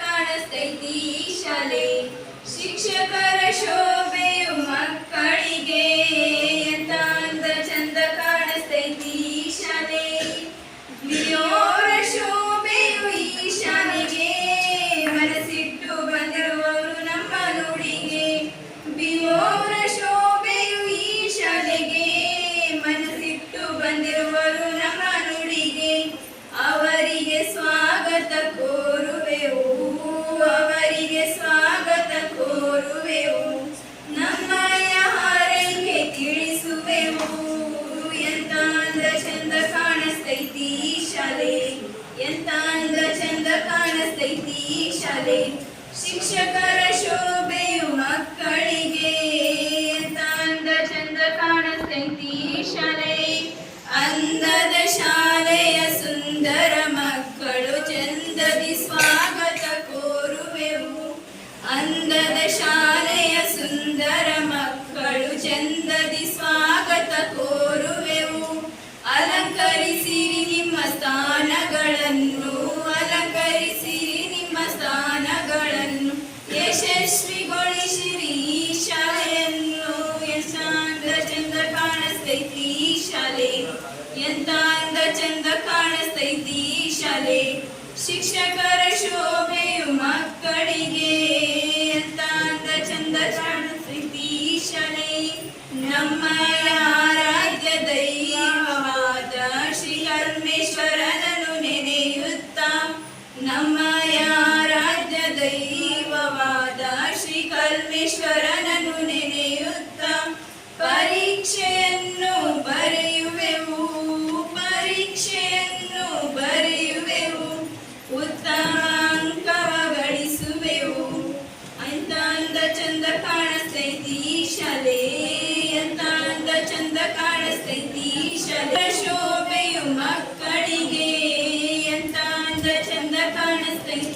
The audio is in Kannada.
ಕಾಣಿಸ್ತೈತಿ ಶಾಲೆ ಶಿಕ್ಷಕರ ಶೋ ಎಂತ ಅಂದ ಚಂದ ಕಾಣಿಸ್ತೈತಿ ಶಾಲೆ? ಶಿಕ್ಷಕರ ಶೋಭೆಯು ಮಕ್ಕಳಿಗೆ ಎಂತ ಅಂದ ಚಂದ ಕಾಣಿಸ್ತೈತಿ ಶಾಲೆ? ಅಂದದ ಶಾಲೆಯ ಸುಂದರ ಮಕ್ಕಳು ಚಂದದಿ ಸ್ವಾಗತ ಕೋರುವೆವು. ಅಂದದ ಶಾಲೆಯ ಸುಂದರ ಎಂತ ಅಂದ ಚಂದ ಕಾಣಿಸ್ತೈತಿ ಶಾಲೆ. ಶಿಕ್ಷಕರ ಶೋಭೆಯು ಮಕ್ಕಳಿಗೆ ಎಂತ ಅಂದ ಚಂದ ಕಾಣಿಸ್ತೈತಿ ಈ ಶಾಲೆ. ನಮ್ಮ ಆರಾಧ್ಯ ದೈವವಾದ ಶ್ರೀ ಪರಮೇಶ್ವರನನ್ನು ನೆನೆಯುತ್ತ ನಮ್ಮ ಆರಾಧ್ಯ ದೈವವಾದ ಶ್ರೀ ಕಲ್ಮೇಶ್ವರನನ್ನು their parents things